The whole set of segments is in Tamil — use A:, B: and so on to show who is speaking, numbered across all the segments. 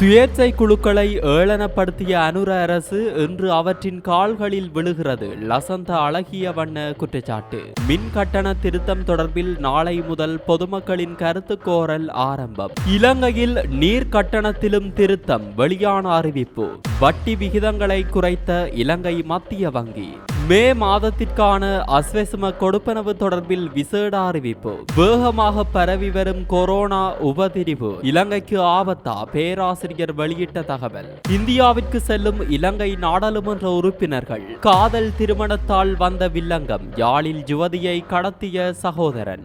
A: சுயேட்சை குழுக்களை ஏளனப்படுத்திய அனுர அரசு இன்று அவற்றின் கால்களில் விழுகிறது. லசந்த அழகிய வண்ண குற்றச்சாட்டு. மின் கட்டண திருத்தம் தொடர்பில் நாளை முதல் பொதுமக்களின் கருத்து கோரல் ஆரம்பம். இலங்கையில் நீர் கட்டணத்திலும் திருத்தம் வெளியான அறிவிப்பு. வட்டி விகிதங்களை குறைத்த இலங்கை மத்திய வங்கி. மே மாதத்திற்கான அஸ்வசம கொடுப்பனவு தொடர்பில் விசேட அறிவிப்பு. வேகமாக பரவி வரும் கொரோனா உபதிரிவு. இலங்கைக்கு ஆபத்தா? பேராசிரியர் வெளியிட்ட தகவல். இந்தியாவிற்கு செல்லும் இலங்கை நாடாளுமன்ற உறுப்பினர்கள் காதல் திருமணத்தால் வந்த வில்லங்கம் யாழில் யுவதியை கடத்திய சகோதரன்.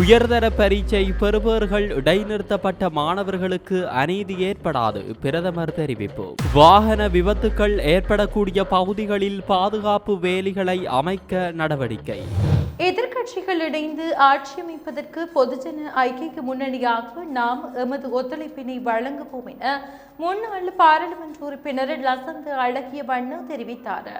A: உயர்தர பரீட்சை பெறுபவர்கள் இடைநிறுத்தப்பட்ட மாணவர்களுக்கு அநீதி ஏற்படாது பிரதமர் தெரிவிப்பு. வாகன விபத்துக்கள் ஏற்படக்கூடிய பகுதிகளில் பாதுகாப்பு வேலிகளை அமைக்க நடவடிக்கை.
B: எதிர்க்கட்சிகள் இணைந்து ஆட்சி அமைப்பதற்கு பொதுஜன ஐக்கிய முன்னணியாக நாம் எமது ஒத்துழைப்பினை வழங்குவோம் என முன்னாள் பாராளுமன்ற உறுப்பினர் லசந்த அழகிய வண்ணம் தெரிவித்தார்.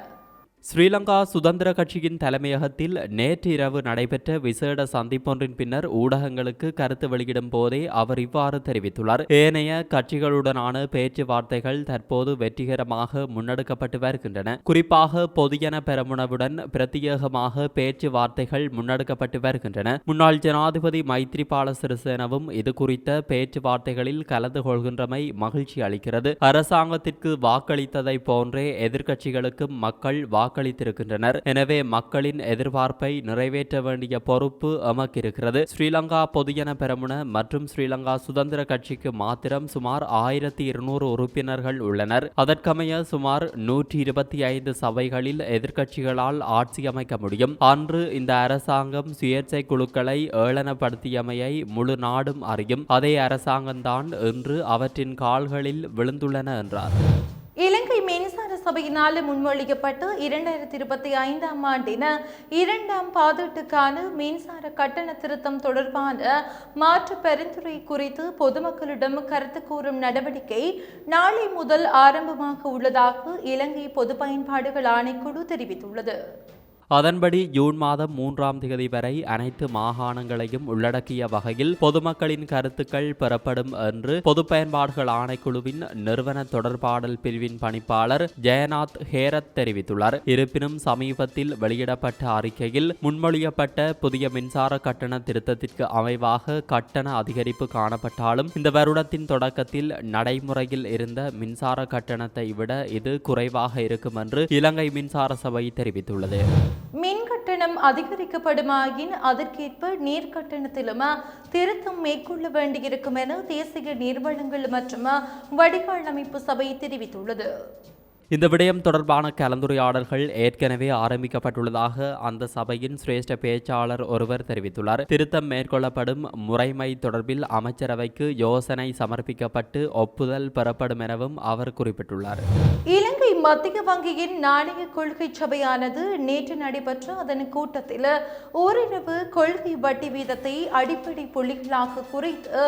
A: ஸ்ரீலங்கா சுதந்திர கட்சியின் தலைமையகத்தில் நேற்று இரவு நடைபெற்ற விசேட சந்திப்பொன்றின் பின்னர் ஊடகங்களுக்கு கருத்து வெளியிடும் போதே அவர் இவ்வாறு தெரிவித்துள்ளார். ஏனைய கட்சிகளுடனான பேச்சுவார்த்தைகள் தற்போது வெற்றிகரமாக முன்னெடுக்கப்பட்டு வருகின்றன. குறிப்பாக பொதுஜன பெரமுனவுடன் பிரத்யேகமாக பேச்சுவார்த்தைகள் முன்னெடுக்கப்பட்டு வருகின்றன. முன்னாள் ஜனாதிபதி மைத்ரிபால சிறிசேனவும் இது குறித்த பேச்சுவார்த்தைகளில் கலந்து கொள்கின்றமை மகிழ்ச்சி அளிக்கிறது. அரசாங்கத்திற்கு வாக்களித்ததை போன்றே எதிர்க்கட்சிகளுக்கும் மக்கள் வாக்களித்திருக்கின்றனர். எனவே மக்களின் எதிர்பார்ப்பை நிறைவேற்ற வேண்டிய பொறுப்பு எமக்கிருக்கிறது. ஸ்ரீலங்கா பொதுஜன பெரமுன மற்றும் ஸ்ரீலங்கா சுதந்திர கட்சிக்கு மாத்திரம் சுமார் ஆயிரத்தி இருநூறு உறுப்பினர்கள் உள்ளனர். அதற்கமைய சுமார் நூற்றி இருபத்தி ஐந்து சபைகளில் எதிர்க்கட்சிகளால் ஆட்சி அமைக்க முடியும். அன்று இந்த அரசாங்கம் சுயேட்சை குழுக்களை ஏளனப்படுத்தியமையை முழு நாடும் அறியும். அதே அரசாங்கம்தான் இன்று அவற்றின் கால்களில் விழுந்துள்ளன என்றார்.
B: சபையினால் முன்மொழியப்பட்டு இரண்டாயிரத்தி இருபத்தி ஐந்தாம் ஆண்டின இரண்டாம் பாதீட்டுக்கான மின்சார கட்டண திருத்தம் தொடர்பான மாற்று பரிந்துரை குறித்து பொதுமக்களிடம் கருத்து கூறும் நடவடிக்கை நாளை முதல் ஆரம்பமாக உள்ளதாக இலங்கை பொது பயன்பாடுகள் ஆணைக்குழு தெரிவித்துள்ளது.
A: அதன்படி ஜூன் மாதம் மூன்றாம் தேதி வரை அனைத்து மாகாணங்களையும் உள்ளடக்கிய வகையில் பொதுமக்களின் கருத்துக்கள் பெறப்படும் என்று பொது பயன்பாடுகள் ஆணைக்குழுவின் நிறுவன தொடர்பாடல் பிரிவின் பணிப்பாளர் ஜெயநாத் ஹேரத் தெரிவித்துள்ளார். இருப்பினும் சமீபத்தில் வெளியிடப்பட்ட அறிக்கையில் முன்மொழியப்பட்ட புதிய மின்சார கட்டண திருத்தத்திற்கு அமைவாக கட்டண அதிகரிப்பு காணப்பட்டாலும் இந்த வருடத்தின் தொடக்கத்தில் நடைமுறையில் இருந்த மின்சார கட்டணத்தை விட இது குறைவாக இருக்கும் என்று இலங்கை மின்சார சபை தெரிவித்துள்ளது.
B: மின் கட்டணம் அதிகரிக்கப்படுமாயின் அதற்கேற்ப நீர் கட்டணத்திலும் திருத்தம் மேற்கொள்ள வேண்டியிருக்கும் என தேசிய நீர்வளங்கள் மற்றும் வடிகால் அமைப்பு சபை தெரிவித்துள்ளது.
A: இந்த விடயம் தொடர்பான கலந்துரையாடல்கள் ஏற்கனவே ஆரம்பிக்கப்பட்டுள்ளதாக அந்த சபையின் சிரேஷ்ட பேச்சாளர் ஒருவர் தெரிவித்துள்ளார். திருத்தம் மேற்கொள்ளப்படும் முறைமை தொடர்பில் அமைச்சரவைக்கு யோசனை சமர்ப்பிக்கப்பட்டு ஒப்புதல் பெறப்படும் எனவும் அவர் குறிப்பிட்டுள்ளார்.
B: இலங்கை மத்திய வங்கியின் நாணய கொள்கை சபையானது நேற்று நடைபெற்ற அதன் கூட்டத்தில் ஓரிரவு கொள்கை வட்டி வீதத்தை அடிப்படை புள்ளிகளாக குறைத்து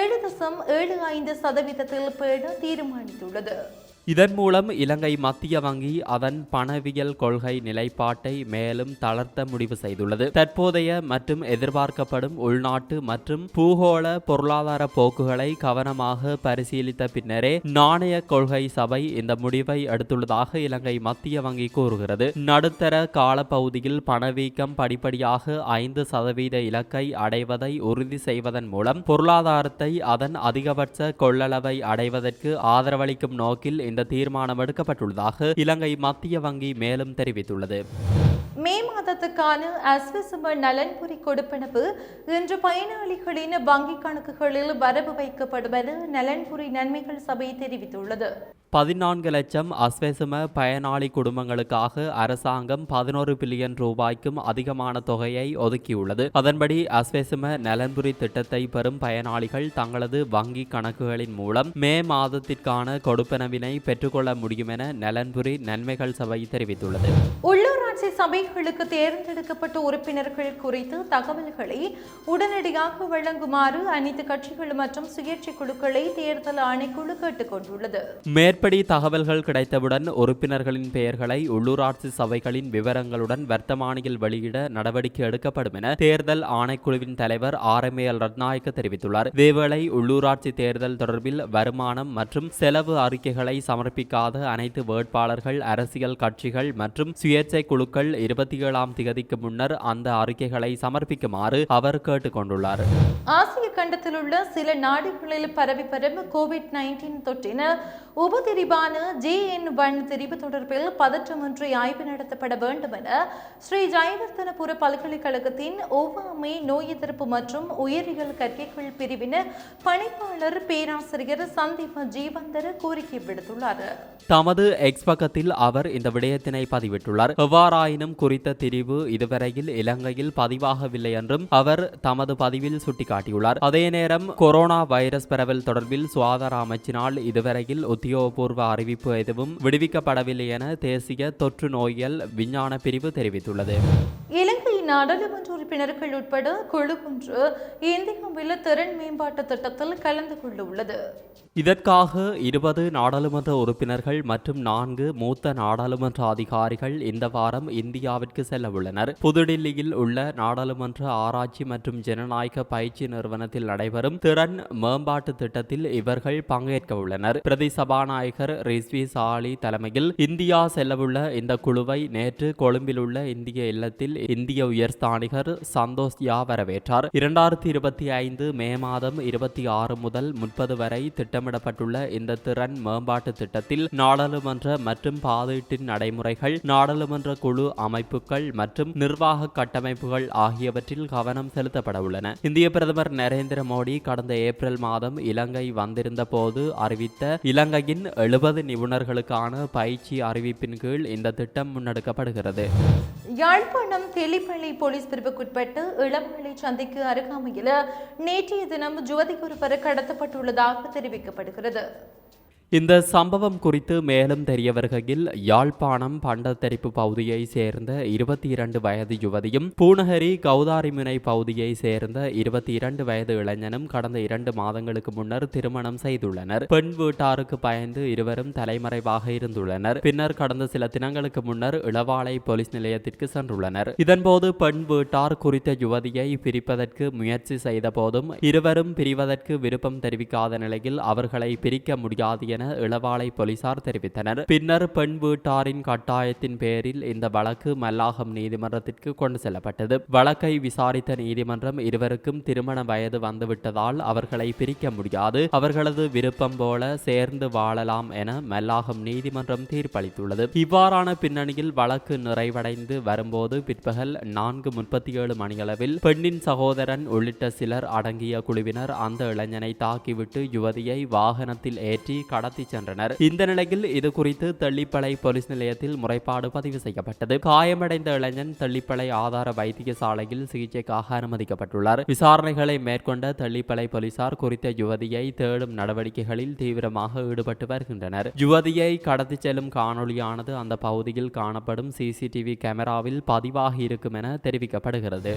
B: ஏழு தசம் ஏழு ஐந்து சதவீதத்தில் பேட தீர்மானித்துள்ளது.
A: இதன் மூலம் இலங்கை மத்திய வங்கி அதன் பணவியல் கொள்கை நிலைப்பாட்டை மேலும் தளர்த்த முடிவு செய்துள்ளது. தற்போதைய மற்றும் எதிர்பார்க்கப்படும் உள்நாட்டு மற்றும் பூகோள பொருளாதார போக்குகளை கவனமாக பரிசீலித்த பின்னரே நாணய கொள்கை சபை இந்த முடிவை எடுத்துள்ளதாக இலங்கை மத்திய வங்கி கூறுகிறது. நடுத்தர காலப்பகுதியில் பணவீக்கம் படிப்படியாக ஐந்து சதவீத இலக்கை அடைவதை உறுதி செய்வதன் மூலம் பொருளாதாரத்தை அதன் அதிகபட்ச கொள்ளளவை அடைவதற்கு ஆதரவளிக்கும் நோக்கில் இந்த தீர்மானம் எடுக்கப்பட்டுள்ளதாக இலங்கை மத்திய வங்கி மேலும் தெரிவித்துள்ளது.
B: மே மாதத்துக்கான அஸ்வசும நலன்புரி கொடுப்பனவு இன்று பயனாளிகளின் வங்கிக் கணக்குகளில் வரவு வைக்கப்படும் என நலன்புரி நன்மைகள் சபை தெரிவித்துள்ளது.
A: பதினான்கு லட்சம் அஸ்வெசும பயனாளி குடும்பங்களுக்காக அரசாங்கம் பதினோரு பில்லியன் ரூபாய்க்கும் அதிகமான தொகையை ஒதுக்கியுள்ளது. அதன்படி அஸ்வெசும நலன்புரி திட்டத்தை பெறும் பயனாளிகள் தங்களது வங்கி கணக்குகளின் மூலம் மே மாதத்திற்கான கொடுப்பனவினை பெற்றுக்கொள்ள முடியும் என நலன்புரி நன்மைகள் சபை தெரிவித்துள்ளது.
B: உள்ளூராட்சி சபைகளுக்கு தேர்ந்தெடுக்கப்பட்ட உறுப்பினர்கள் குறித்து தகவல்களை உடனடியாக வழங்குமாறு அனைத்து கட்சிகள் மற்றும் சுயேட்சை குழுக்களை தேர்தல் ஆணைக்குழு கேட்டுக்கொண்டுள்ளது.
A: மேற்படி தகவல்கள் கிடைத்தவுடன் உறுப்பினர்களின் பெயர்களை உள்ளூராட்சி சபைகளின் விவரங்களுடன் வர்த்தமானியில் வெளியிட நடவடிக்கை எடுக்கப்படும் என தேர்தல் ஆணைக்குழுவின் தலைவர் ஆர் எம் எல் ரத்நாயக்க தெரிவித்துள்ளார். இதேவேளை உள்ளூராட்சி தேர்தல் தொடர்பில் வருமானம் மற்றும் செலவு அறிக்கைகளை சமர்ப்பிக்காத அனைத்து வேட்பாளர்கள் அரசியல் கட்சிகள் மற்றும் சுயேட்சை குழுக்கள் இருபத்தி ஏழாம் திகதிக்கு முன்னர் அந்த அறிக்கைகளை சமர்ப்பிக்குமாறு அவர் கேட்டுக்கொண்டுள்ளார்.
B: ஆசிய கண்டத்தில் உள்ள சில நாடுகளில் பரவி வரும் கோவிட் நைன்டீன் தொற்றின உபதிரிவான ஜே என் ஒன் திரிவு தொடர்பில் பதற்றமின்றி ஆய்வு நடத்தப்பட வேண்டும் என ஸ்ரீ ஜெயவர்தனபுர பல்கலைக்கழகத்தின் ஒவ்வாமை நோய் எதிர்ப்பு மற்றும் உயிரியல் கற்கைகள் பிரிவின் பணிப்பாளர் பேராசிரியர் சந்தீப் ஜீவந்தர் கோரிக்கை விடுத்துள்ளார்.
A: தமது எக்ஸ் பக்கத்தில் அவர் இந்த விடயத்தினை பதிவிட்டுள்ளார். ஆயினும் குறித்த திரிவு இதுவரையில் இலங்கையில் பதிவாகவில்லை என்றும் அவர் தமது பதிவில் சுட்டிக்காட்டியுள்ளார். அதே நேரம் கொரோனா வைரஸ் பரவல் தொடர்பில் சுகாதார அமைச்சினால் இதுவரையில் உத்தியோகபூர்வ அறிவிப்பு எதுவும் விடுவிக்கப்படவில்லை என தேசிய தொற்று நோயியல் விஞ்ஞான பிரிவு தெரிவித்துள்ளது.
B: இலங்கை நாடாளுமன்ற உறுப்பினர்கள் உட்பட குழு ஒன்று இந்தியாவில் திறன் மேம்பாட்டு திட்டத்தில் கலந்து கொள்ள உள்ளது
A: இதற்காக இருபது நாடாளுமன்ற உறுப்பினர்கள் மற்றும் நான்கு மூத்த நாடாளுமன்ற அதிகாரிகள் இந்த வாரம் இந்தியாவிற்கு செல்ல உள்ளனர். புதுடில்லியில் உள்ள நாடாளுமன்ற ஆராய்ச்சி மற்றும் ஜனநாயக பயிற்சி நிறுவனத்தில் நடைபெறும் திறன் மேம்பாட்டு திட்டத்தில் இவர்கள் பங்கேற்க உள்ளனர். பிரதி சபாநாயகர் ரிஸ்வி சாலி தலைமையில் இந்தியா செல்லவுள்ள இந்த குழுவை நேற்று கொழும்பில் உள்ள இந்திய இல்லத்தில் இந்திய உயர்ஸ்தானிகர் சந்தோஷ் யா வரவேற்றார். இரண்டாயிரத்தி இருபத்தி ஐந்து மே மாதம் இருபத்தி ஆறு முதல் முப்பது வரை திட்டமிடப்பட்டுள்ள இந்த திறன் மேம்பாட்டு திட்டத்தில் நாடாளுமன்ற மற்றும் பாதீட்டின் நடைமுறைகள் நாடாளுமன்ற குழு அமைப்புகள் மற்றும் நிர்வாக கட்டமைப்புகள் ஆகியவற்றில் கவனம் செலுத்தப்பட உள்ளன. இந்திய பிரதமர் நரேந்திர மோடி கடந்த ஏப்ரல் மாதம் இலங்கை வந்திருந்த போது அறிவித்த இலங்கையின் எழுபது நிபுணர்களுக்கான பயிற்சி அறிவிப்பின் கீழ் இந்த திட்டம் முன்னெடுக்கப்படுகிறது.
B: யாழ்ப்பாணம் தெளிப்பள்ளி போலீஸ் பிரிவுக்குட்பட்டு இளமலை சந்தைக்கு அருகாமையில் நேற்றைய தினம் ஜுவதி ஒருவர் கடத்தப்பட்டுள்ளதாக தெரிவிக்கப்படுகிறது.
A: இந்த சம்பவம் குறித்து மேலும் தெரிய வருகையில் யாழ்ப்பாணம் பண்டத்தரிப்பு பகுதியை சேர்ந்த இருபத்தி இரண்டு வயது யுவதியும் பூநகரி கௌதாரிமுனை பகுதியை சேர்ந்த இருபத்தி இரண்டு வயது இளைஞனும் கடந்த இரண்டு மாதங்களுக்கு முன்னர் திருமணம் செய்துள்ளனர். பெண் வீட்டாருக்கு பயந்து இருவரும் தலைமறைவாக இருந்துள்ளனர். பின்னர் கடந்த சில தினங்களுக்கு முன்னர் இளவாலை போலீஸ் நிலையத்திற்கு சென்றுள்ளனர். இதன்போது பெண் வீட்டார் குறித்த யுவதியை பிரிப்பதற்கு முயற்சி செய்த போதும் இருவரும் பிரிவதற்கு விருப்பம் தெரிவிக்காத நிலையில் அவர்களை பிரிக்க முடியாது என இளவாலை போலீசார் தெரிவித்தனர். பின்னர் பெண் வீட்டாரின் கட்டாயத்தின் பேரில் இந்த வழக்கு மல்லாகம் நீதிமன்றத்திற்கு கொண்டு செல்லப்பட்டது. வழக்கை விசாரித்த நீதிமன்றம் இருவருக்கும் திருமண வயது வந்துவிட்டதால் அவர்களை பிரிக்க முடியாது. அவர்களது விருப்பம் போல சேர்ந்து வாழலாம் என மல்லாகம் நீதிமன்றம் தீர்ப்பளித்துள்ளது. இவ்வாறான பின்னணியில் வழக்கு நிறைவடைந்து வரும்போது பிற்பகல் நான்கு முப்பத்தி ஏழு மணியளவில் பெண்ணின் சகோதரன் உள்ளிட்ட சிலர் அடங்கிய குழுவினர் அந்த இளைஞனை தாக்கிவிட்டு யுவதியை வாகனத்தில் ஏற்றி கடத்த சென்றனர் இந்த நிலையில் இது குறித்து தெள்ளிப்பளை போலீஸ் நிலையத்தில் முறைப்பாடு பதிவு செய்யப்பட்டது. காயமடைந்த இளைஞன் தெள்ளிப்பளை ஆதார வைத்தியசாலையில் சிகிச்சைக்காக அனுமதிக்கப்பட்டுள்ளார். விசாரணைகளை மேற்கொண்ட தெள்ளிப்பளை போலீசார் குறித்த யுவதியை தேடும் நடவடிக்கைகளில் தீவிரமாக ஈடுபட்டு வருகின்றனர். யுவதியை கடத்தி செல்லும் காணொலியானது அந்த பகுதியில் காணப்படும் சிசிடிவி கேமராவில் பதிவாகி இருக்கும் என தெரிவிக்கப்படுகிறது.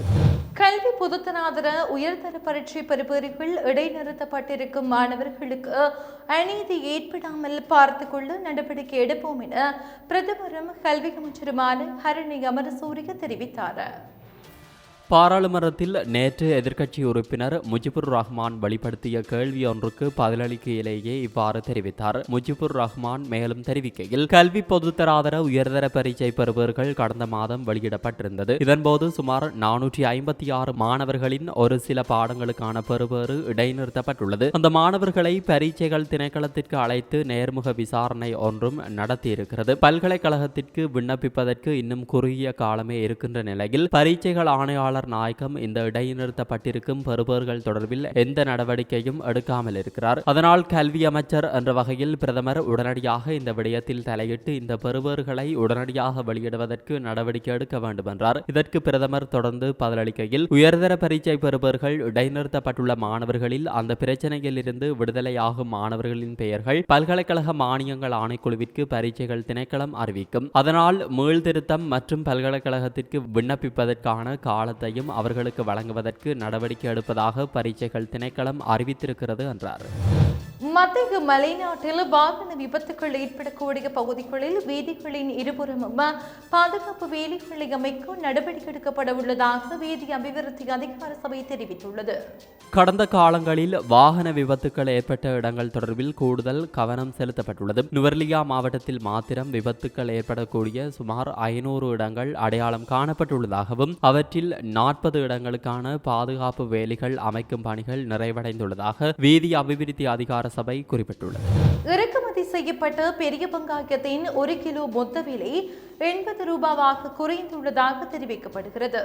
B: கல்வி பொதுத்தராதர உயர்தர பரீட்சை பெறுபவர்கள் இடைநிறுத்தப்பட்டிருக்கும் மாணவர்களுக்கு அநீதியை ஏற்படாமல் பார்த்துக்கொள்ள நடவடிக்கை எடுப்போம் என பிரதமரும் கல்வி அமைச்சருமான ஹரணி அமரசூரிய தெரிவித்தார்.
A: பாராளுமன்றத்தில் நேற்று எதிர்க்கட்சி உறுப்பினர் முஜிபுர் ரஹ்மான் வெளிப்படுத்திய கேள்வி ஒன்றுக்கு பதிலளிக்கையிலேயே இவ்வாறு தெரிவித்தார். முஜிபுர் ரஹ்மான் மேலும் தெரிவிக்கையில் கல்வி பொதுத்தராதர உயர்தர பரீட்சை பெறுபவர்கள் கடந்த மாதம் வெளியிடப்பட்டிருந்தது. இதன்போது சுமார் நானூற்றி ஐம்பத்தி ஆறு மாணவர்களின் ஒரு சில பாடங்களுக்கான பெறுபேறு இடைநிறுத்தப்பட்டுள்ளது. அந்த மாணவர்களை பரீட்சைகள் திணைக்களத்திற்கு அழைத்து நேர்முக விசாரணை ஒன்றும் நடத்தியிருக்கிறது. பல்கலைக்கழகத்திற்கு விண்ணப்பிப்பதற்கு இன்னும் குறுகிய காலமே இருக்கின்ற நிலையில் பரீட்சைகள் ஆணையாளர் பணிப்பாளர் நாயகம் இந்த இடைநிறுத்தப்பட்டிருக்கும் பெறுபவர்கள் தொடர்பில் எந்த நடவடிக்கையும் எடுக்காமல் இருக்கிறார். அதனால் கல்வி அமைச்சர் என்ற வகையில் பிரதமர் உடனடியாக இந்த விடயத்தில் தலையிட்டு இந்த பெறுபவர்களை உடனடியாக வெளியிடுவதற்கு நடவடிக்கை எடுக்க வேண்டும் என்றார். இதற்கு பிரதமர் தொடர்ந்து பதிலளிக்கையில் உயர்தர பரீட்சை பெறுபவர்கள் இடைநிறுத்தப்பட்டுள்ள மாணவர்களில் அந்த பிரச்சனையில் இருந்து விடுதலையாகும் மாணவர்களின் பெயர்கள் பல்கலைக்கழக மானியங்கள் ஆணைக்குழுவிற்கு பரீட்சைகள் திணைக்களம் அறிவிக்கும். அதனால் மீள்திருத்தம் மற்றும் பல்கலைக்கழகத்திற்கு விண்ணப்பிப்பதற்கான காலத்தை காலத்தையும் அவர்களுக்கு வழங்குவதற்கு நடவடிக்கை எடுப்பதாக பரீட்சைகள் திணைக்களம் அறிவித்திருக்கிறது என்றார்.
B: மத்திய மலைநாட்டில் வாகன விபத்துகள் ஏற்படக்கூடிய பகுதிகளில் வீதிகளின் இருபுறமும் பாதுகாப்பு வேலைகளை அமைக்க நடவடிக்கை எடுக்கப்பட உள்ளதாக வீதி அபிவிருத்தி அதிகார சபை தெரிவித்துள்ளது.
A: கடந்த காலங்களில் வாகன விபத்துக்கள் ஏற்பட்ட இடங்கள் தொடர்பில் கூடுதல் கவனம் செலுத்தப்பட்டுள்ளது. நுவர்லியா மாவட்டத்தில் மாத்திரம் விபத்துக்கள் ஏற்படக்கூடிய சுமார் ஐநூறு இடங்கள் அடையாளம் காணப்பட்டுள்ளதாகவும் அவற்றில் நாற்பது இடங்களுக்கான பாதுகாப்பு வேலிகள் அமைக்கும் பணிகள் நிறைவடைந்துள்ளதாக வீதி அபிவிருத்தி அதிகார சபை குறிப்பிட்டுள்ளது.
B: இறக்குமதி செய்யப்பட்ட பெரிய வெங்காயத்தின் ஒரு கிலோ மொத்த விலை எண்பது ரூபாவாக குறைந்துள்ளதாக தெரிவிக்கப்படுகிறது.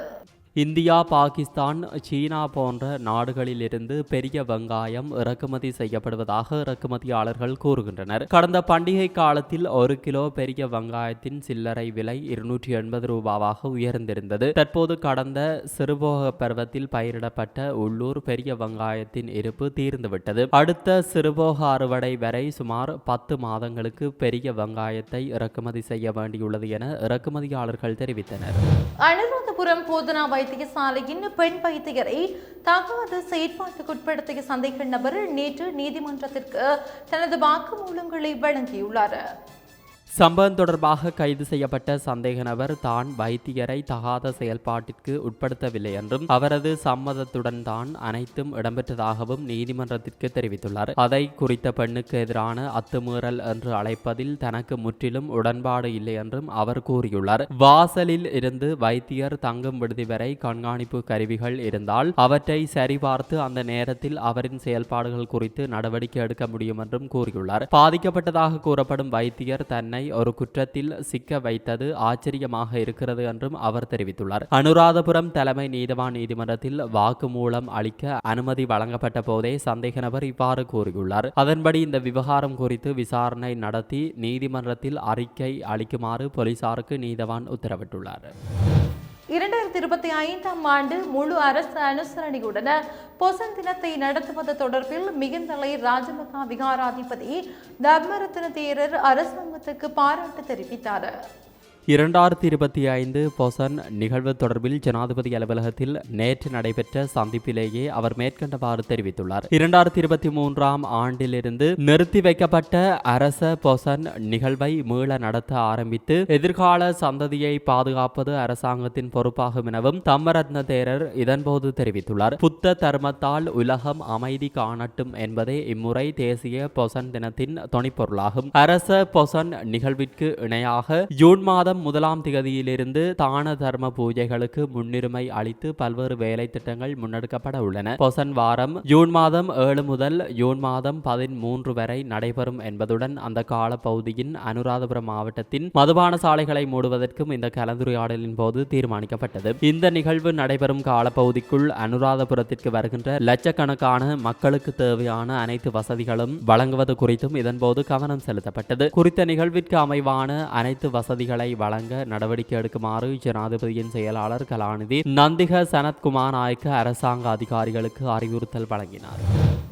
A: இந்தியா பாகிஸ்தான் சீனா போன்ற நாடுகளிலிருந்து பெரிய வெங்காயம் இறக்குமதி செய்யப்படுவதாக இறக்குமதியாளர்கள் கூறுகின்றனர். கடந்த பண்டிகை காலத்தில் ஒரு கிலோ பெரிய வெங்காயத்தின் சில்லறை விலை இருநூற்றி எண்பது ரூபாவாக உயர்ந்திருந்தது. தற்போது கடந்த சிறுபோக பருவத்தில் பயிரிடப்பட்ட உள்ளூர் பெரிய வெங்காயத்தின் இருப்பு தீர்ந்துவிட்டது. அடுத்த சிறுபோக அறுவடை வரை சுமார் பத்து மாதங்களுக்கு பெரிய வெங்காயத்தை இறக்குமதி செய்ய வேண்டியுள்ளது என இறக்குமதியாளர்கள் தெரிவித்தனர்.
B: அனுராதபுரம் போதனா வைத்தியசாலையின் பெண் வைத்தியரை தகாத செயற்பாட்டுக்குட்படுத்திய சந்தேக நபர் நேற்று நீதிமன்றத்திற்கு தனது வாக்குமூலங்களை வழங்கியுள்ளார்.
A: சம்பவம் தொடர்பாக கைது செய்யப்பட்ட சந்தேக நபர் தான் வைத்தியரை தகாத செயல்பாட்டிற்கு உட்படுத்தவில்லை என்றும் அவரது சம்மதத்துடன் தான் அனைத்தும் இடம்பெற்றதாகவும் நீதிமன்றத்திற்கு தெரிவித்துள்ளார். அதை குறித்த பெண்ணுக்கு எதிரான அத்துமீறல் என்று அழைப்பதில் தனக்கு முற்றிலும் உடன்பாடு இல்லை என்றும் அவர் கூறியுள்ளார். வாசலில் இருந்து வைத்தியர் தங்கும் விடுதி வரை கண்காணிப்பு கருவிகள் இருந்தால் அவற்றை சரிபார்த்து அந்த நேரத்தில் அவரின் செயல்பாடுகள் குறித்து நடவடிக்கை எடுக்க முடியும் என்றும் கூறியுள்ளார். பாதிக்கப்பட்டதாக கூறப்படும் வைத்தியர் தன்னை ஒரு குற்றத்தில் சிக்க வைத்தது ஆச்சரியமாக இருக்கிறது என்றும் அவர் தெரிவித்துள்ளார். அனுராதபுரம் தலைமை நீதவான் நீதிமன்றத்தில் வாக்குமூலம் அளிக்க அனுமதி வழங்கப்பட்ட போதே சந்தேக நபர் இவ்வாறு கூறியுள்ளார். அதன்படி இந்த விவகாரம் குறித்து விசாரணை நடத்தி நீதிமன்றத்தில் அறிக்கை அளிக்குமாறு போலீசாருக்கு நீதவான் உத்தரவிட்டுள்ளார்.
B: இரண்டாயிரத்தி இருபத்தி ஐந்தாம் ஆண்டு முழு அரசு அனுசரணையுடன் பொசன் தினத்தை நடத்துவது தொடர்பில் மிகுந்தலை ராஜமகா விகாராதிபதி தர்மரத்ன தேரர் அரசாங்கத்துக்கு பாராட்டு தெரிவித்தார்.
A: இரண்டாயிரத்தி இருபத்தி ஐந்து பொசன் நிகழ்வு தொடர்பில் ஜனாதிபதி அலுவலகத்தில் நேற்று நடைபெற்ற சந்திப்பிலேயே அவர் மேற்கண்டவாறு தெரிவித்துள்ளார். இரண்டாயிரத்தி இருபத்தி மூன்றாம் ஆண்டிலிருந்து நிறுத்தி வைக்கப்பட்ட அரச பொசன் நிகழ்வை மீள நடத்த ஆரம்பித்து எதிர்கால சந்ததியை பாதுகாப்பது அரசாங்கத்தின் பொறுப்பாகும் எனவும் தம்மரத்ன தேரர் இதன்போது தெரிவித்துள்ளார். புத்த தர்மத்தால் உலகம் அமைதி காணட்டும் என்பதே இம்முறை தேசிய பொசன் தினத்தின் துணைப்பொருளாகும் அரச பொசன் நிகழ்விற்கு இணையாக ஜூன் மாதம் முதலாம் திகதியிலிருந்து தான தர்ம பூஜைகளுக்கு முன்னுரிமை அளித்து பல்வேறு வேலை திட்டங்கள் முன்னெடுக்கப்பட உள்ளன. பொசன் வாரம் ஜூன் மாதம் ஏழு முதல் ஜூன் மாதம் பதிமூன்று வரை நடைபெறும் என்பதுடன் அந்த கால பகுதியின் அனுராதபுரம் மாவட்டத்தின் மதுபான சாலைகளை மூடுவதற்கும் இந்த கலந்துரையாடலின் போது தீர்மானிக்கப்பட்டது. இந்த நிகழ்வு நடைபெறும் காலப்பகுதிக்குள் அனுராதபுரத்திற்கு வருகின்ற லட்சக்கணக்கான மக்களுக்கு தேவையான அனைத்து வசதிகளும் வழங்குவது குறித்தும் இதன்போது கவனம் செலுத்தப்பட்டது. குறித்த நிகழ்விற்கு அமைவான அனைத்து வசதிகளை வழங்க நடவடிக்கை எடுக்குமாறு ஜனாதிபதியின் செயலாளர் கலாநிதி நந்திக சனத்குமார் நாயக்க அரசாங்க அதிகாரிகளுக்கு அறிவுறுத்தல் வழங்கினார்.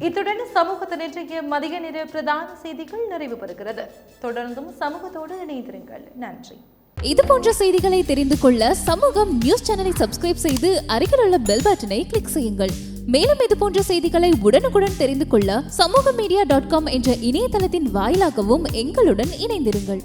B: இத்துடன் சமூகத்தின் இன்றைய மதிய நேர பிரதான செய்திகள் நிறைவு பெறுகிறது. தொடர்ந்தும் சமூகத்தோடு இணைந்திருங்கள். நன்றி.
C: இது போன்ற செய்திகளை தெரிந்து கொள்ள சமூகம் நியூஸ் சேனலை சப்ஸ்கிரைப் செய்து அருகில் உள்ள பெல் பட்டனை கிளிக் செய்யுங்கள். மேலும் இது போன்ற செய்திகளை உடனுக்குடன் தெரிந்து கொள்ள சமூக மீடியா டாட் காம் என்ற இணையதளத்தின் வாயிலாகவும் எங்களுடன் இணைந்திருங்கள்.